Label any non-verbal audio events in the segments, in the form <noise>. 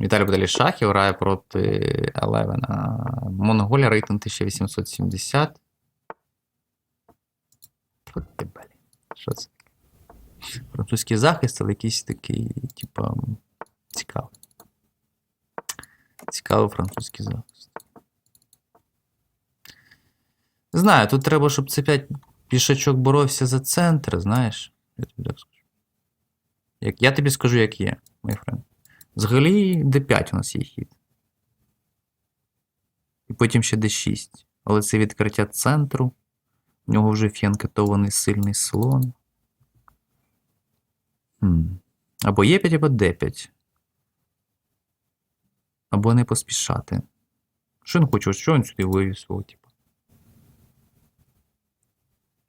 Віталій Баталій Шахів грає проти Елевена. Монголія рейтинг 1870. От ти, блін. Що це? Французький захист, але якийсь такий, типа, цікавий. Цікавий французький захист. Знаю, тут треба, щоб це 5 пішачок боровся за центр, знаєш. Я тобі так скажу. Як, я тобі скажу, як є, мій френд. Взагалі d5 у нас є хід. І потім ще d6. Але це відкриття центру. У нього вже фіанкетований сильний слон. Або Е5, або d5. Або не поспішати. Що він хоче? Що він сюди вивів свого типу?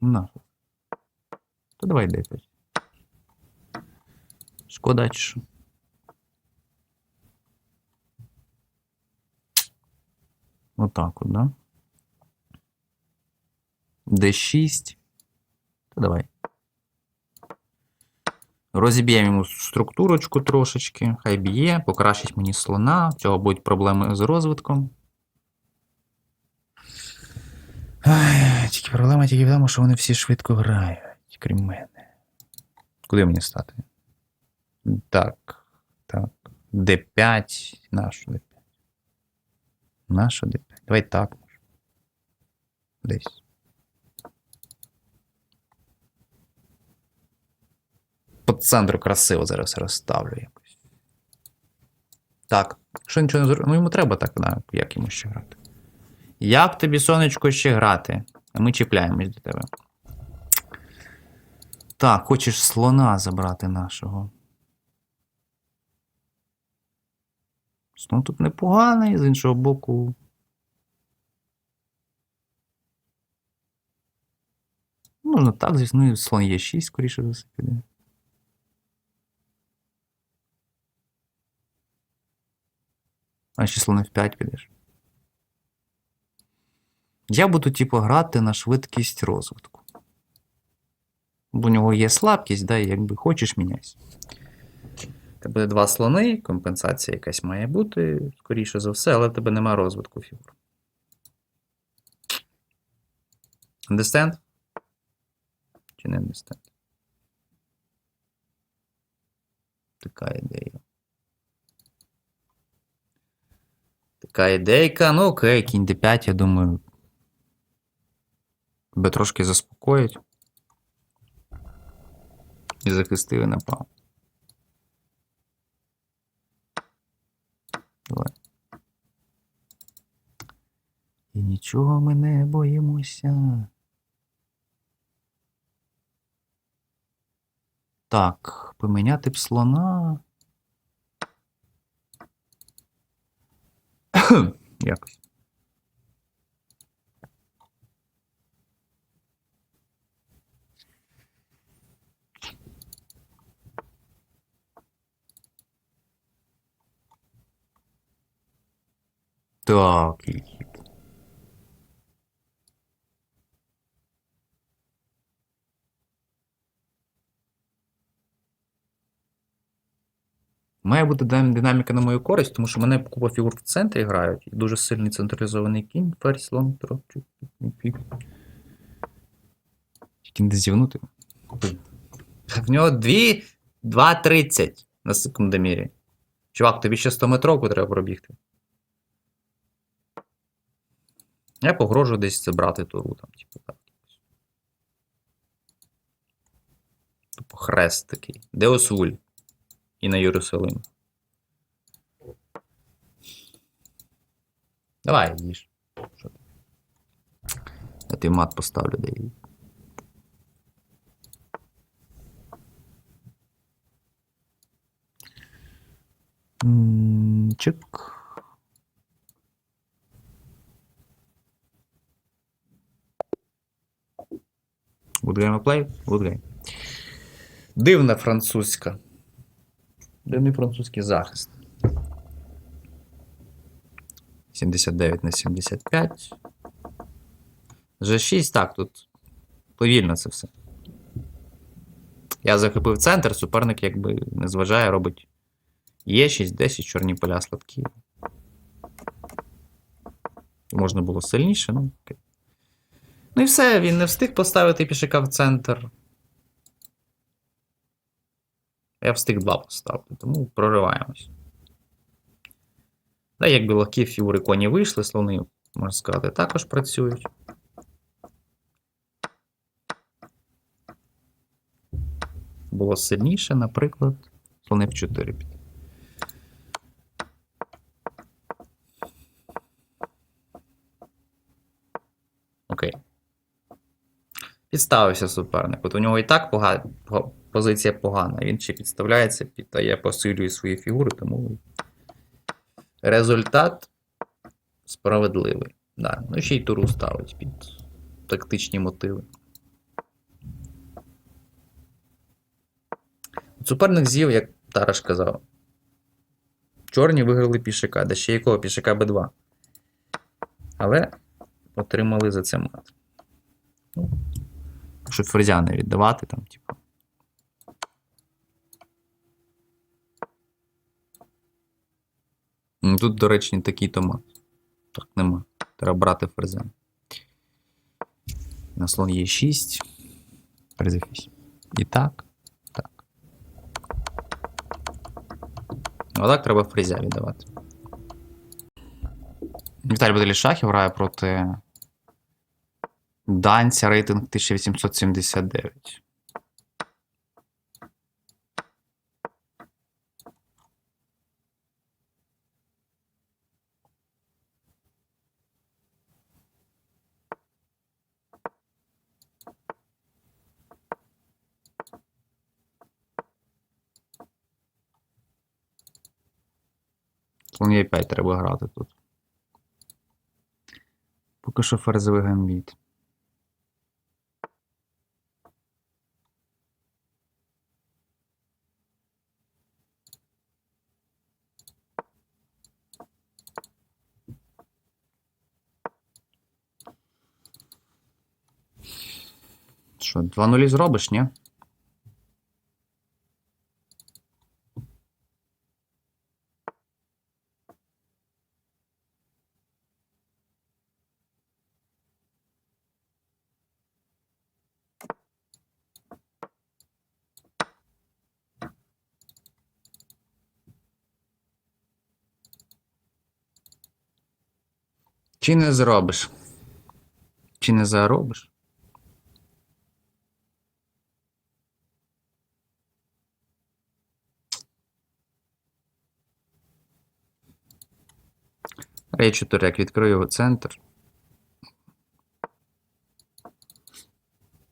На. То давай d5. Шкода, що? Отак от, да? D6. Та давай. Розіб'ємо йому структурочку трошечки. Хай б'є, покращить мені слона. В цього будуть проблеми з розвитком. Ай, тільки проблема тільки в тому, що вони всі швидко грають, крім мене. Куди мені стати? Так, так. D5. Нашу D5. Нашу D5. Давай так. Десь. По центру красиво зараз розставлю якось. Так. Що нічого не зробив? Ну йому треба так, да, як йому ще грати. Як тобі, сонечко, ще грати? А ми чіпляємось до тебе. Так, хочеш слона забрати нашого. Слон тут непоганий, з іншого боку. Можна так, звісно, і слон є 6, скоріше за все піде. А ще слон F5 підеш. Я буду, типу, грати на швидкість розвитку. Бо у нього є слабкість, да, і якби хочеш міняйся. Це буде два слони, компенсація якась має бути, скоріше за все, але в тебе немає розвитку фігур. Understand? Чи не understand? Така ідея. Така ідейка. Ну окей, кінь d5, я думаю. Тебе трошки заспокоїть. І захистили напав. Давай. І нічого ми не боїмося. Так, поміняти б слона. <coughs> Якось. Так, Має бути динаміка на мою користь, тому що мене купа фігур в центрі грають. І дуже сильний централізований кінь, ферзь, тропчик, пік. Тільки не зівнути. В нього дві, 2.30 на секундомірі. Чувак, тобі ще 100 метровку треба пробігти. Я погрожу десь забрати туру там, типу так. Тупо хрест такий. Деус Вуль. І на Єрусалим. Давай, їж. Ти? Я тобі мат поставлю, де її. М, Good game play? Good game. Дивна французька. Дивний французький захист. 79 на 75. G6, так, тут повільно це все. Я захопив центр, суперник якби не зважає, робить Є 6, 10, чорні поля слабкі. Можна було сильніше, ну. окей. Ну і все, він не встиг поставити пішака в центр. Я встиг два поставити, тому прориваємось. Да, якби легкі фігури коні вийшли, слони, можна сказати, також працюють. Було сильніше, наприклад, слони в 4 піти. Окей. Підставився суперник. От у нього і так пога... по- позиція погана. Він ще підставляється, під... а я посилюю свої фігури, тому результат справедливий. Да. Ну, ще й туру ставить під тактичні мотиви. Суперник з'їв, як Тараш казав. Чорні виграли пішака, да ще якого пішака Б2. Але отримали за це мат. Ну, щоб ферзя не віддавати там, типу. Тут, до речі, не такий томат. Так нема. Треба брати ферзя. На слон є 6. Ферзь 8. І так. Так. А так треба фрезя віддавати. Віталій Баделішахів грає проти Данця рейтинг 1879. Слон є 5 треба грати тут. Поки що ферзовий гамбіт. Що, 2 нулі зробиш, ні? Чи не зробиш? Чи не заробиш? 4, як відкрию його центр.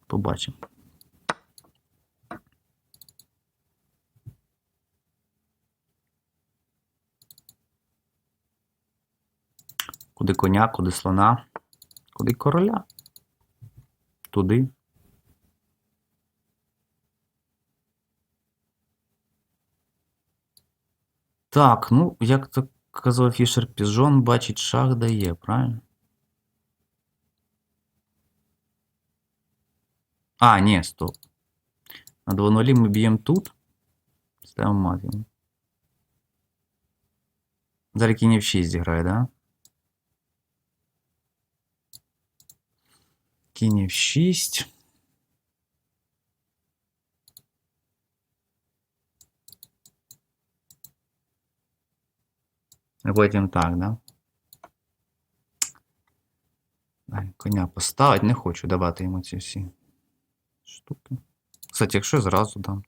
Побачимо. Куди коня, куди слона, куди короля. Туди. Так, ну, як то казав Фішер Піжон, бачить шах дає, правильно? А, ні, стоп. На 2 нулі ми б'ємо тут. Ставимо мат йому. Зараз кінь в 6 зіграє, да? Кінь в 6. А потім так, да? Коня поставить, не хочу давати йому ці всі штуки. Кстати, якщо зразу дам.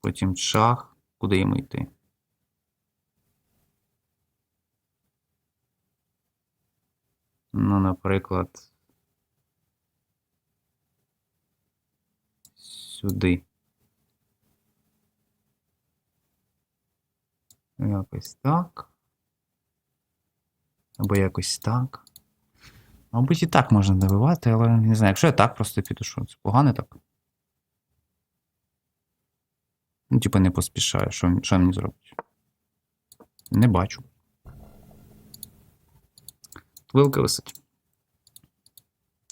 Потім шах. Куди йому йти? Ну, наприклад. Сюди. Якось так. Або якось так. Мабуть, і так можна добивати, але не знаю, якщо я так просто піду, що це погано так. Ну, типа не поспішаю, що, що мені зробить? Не бачу. Вилки висить.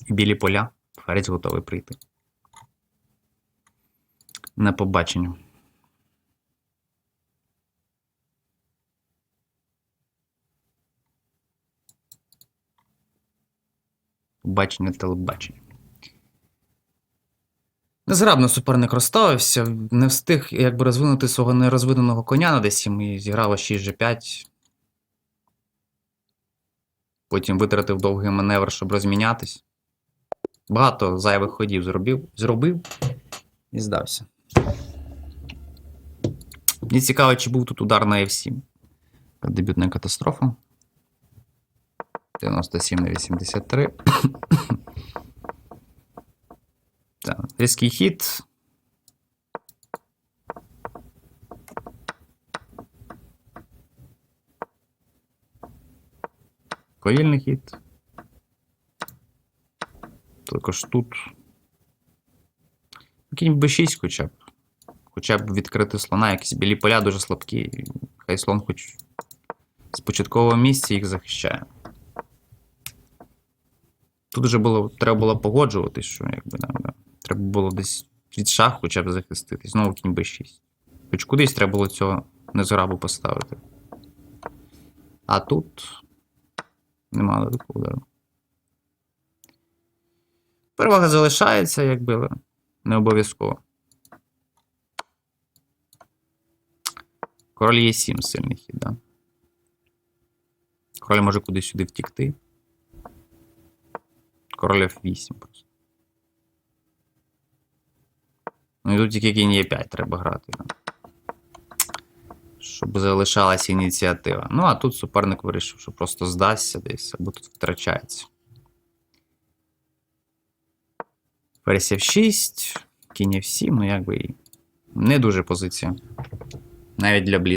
Білі поля. Ферець готовий прийти. На побачення. Побачення телебачення. Незграбно суперник розставився, не встиг якби розвинути свого нерозвиненого коня на десь і зіграло 6G5. Потім витратив довгий маневр, щоб розмінятись. Багато зайвих ходів зробив, зробив і здався. Мені цікаво, чи був тут удар на F7. Дебютна катастрофа. 97 на 83. <coughs> Так, різкий хід. Повільний хід. Також тут. Кінь b6 хоча б. Хоча б відкрити слона, якісь білі поля дуже слабкі. Хай слон хоч з початкового місця їх захищає. Тут вже було, треба було погоджуватись, що якби да, да. треба було десь від шах хоча б захиститись. Знову кінь b6. Хоч кудись треба було цього незграбу поставити. А тут немає такого удару. Перевага залишається, якби, але не обов'язково. Король є 7 сильний хід, да? Король може кудись сюди втікти. Король F8 просто. Ну і тут тільки кінь Е5 треба грати. Да? Щоб залишалася ініціатива. Ну, а тут суперник вирішив, що просто здасться десь, або тут втрачається. Пересів F6, кінь F7, ну якби і не дуже позиція. Навіть для блі.